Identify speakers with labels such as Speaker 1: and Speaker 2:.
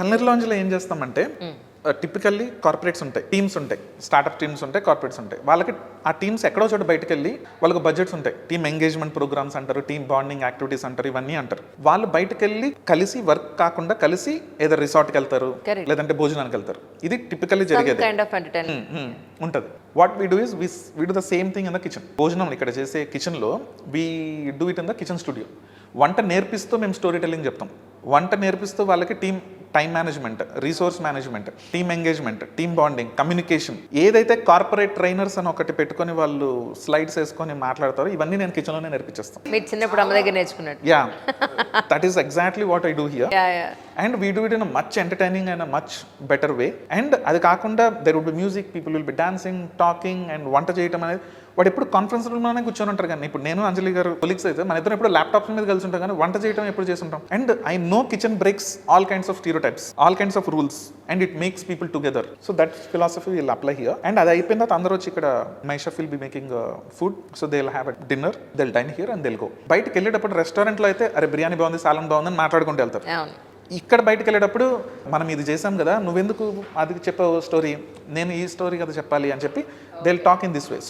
Speaker 1: కల్నర్ లాంజ్లో ఏం చేస్తామంటే టిపికల్లీ కార్పొరేట్స్ ఉంటాయి టీమ్స్ ఉంటాయి స్టార్ట్అప్ టీమ్స్ ఉంటాయి కార్పొరేట్స్ ఉంటాయి. వాళ్ళకి ఆ టీమ్స్ ఎక్కడో చోట బయటకు వెళ్ళి వాళ్ళకి బడ్జెట్స్ ఉంటాయి. టీమ్ ఎంగేజ్మెంట్ ప్రోగ్రామ్స్ అంటారు టీమ్ బాండింగ్ యాక్టివిటీస్ అంటారు ఇవన్నీ అంటారు. వాళ్ళు బయటకు వెళ్ళి కలిసి వర్క్ కాకుండా కలిసి ఏదో రిసార్ట్కి వెళ్తారు. లేదంటే భోజనానికి వెళ్తారు. ఇది టిపికల్లీ జరిగేది. ఉంటుంది. What we do is this we do the same thing in the kitchen భోజనం ఇక్కడ చేసే కిచెన్లో we do it in the kitchen studio వంట నేర్పిస్తూ మేము స్టోరీ టెల్లింగ్ చెప్తాం. వంట నేర్పిస్తూ వాళ్ళకి team time management resource management team engagement team bonding communication. ఏదైతే కార్పొరేట్ ట్రైనర్స్ అని ఒకటి పెట్టుకొని వాళ్ళు స్లైడ్స్ వేసుకొని మాట్లాడతారో ఇవన్నీ నేను కిచెన్లోనే నేర్పించేస్తాను.
Speaker 2: మీరు చిన్నప్పుడు అమ్మ దగ్గర నేర్చుకున్నట్టు.
Speaker 1: Yeah that is exactly what I do here and we do it in much entertaining and much better way and అది కాకుండా there would be music people will be dancing talking and వంట చేయడం అనేది వాడు ఎప్పుడు కాన్ఫరెన్స్ రూమ్లోనే కూర్చొని ఉంటారు కానీ ఇప్పుడు నేను అంజలి గారు కొలీగ్స్ అయితే మన ఇద్దరు ఎప్పుడు ల్యాప్టాప్స్ మీద కలిసి ఉంటాం కానీ వంట చేయడం ఎప్పుడు చేసి ఉంటాం and I know kitchen breaks all kinds of stereotypes all kinds of rules and it makes people together so that philosophy will apply here and అది అయిపోయిన తర్వాత అందరూ వచ్చి ఇక్కడ my chef will be making food so they will have dinner they'll dine here and they'll go బయటకు వెళ్ళేటప్పుడు రెస్టారెంట్లో అయితే అరే బిర్యానీ బాగుంది సాలం బాగుందని మాట్లాడుకుంటూ వెళ్తారు. ఇక్కడ బయటకు వెళ్ళేటప్పుడు మనం ఇది చేసాం కదా నువ్వెందుకు అది చెప్పావు స్టోరీ నేను ఈ స్టోరీ కదా చెప్పాలి అని చెప్పి they talk in this way so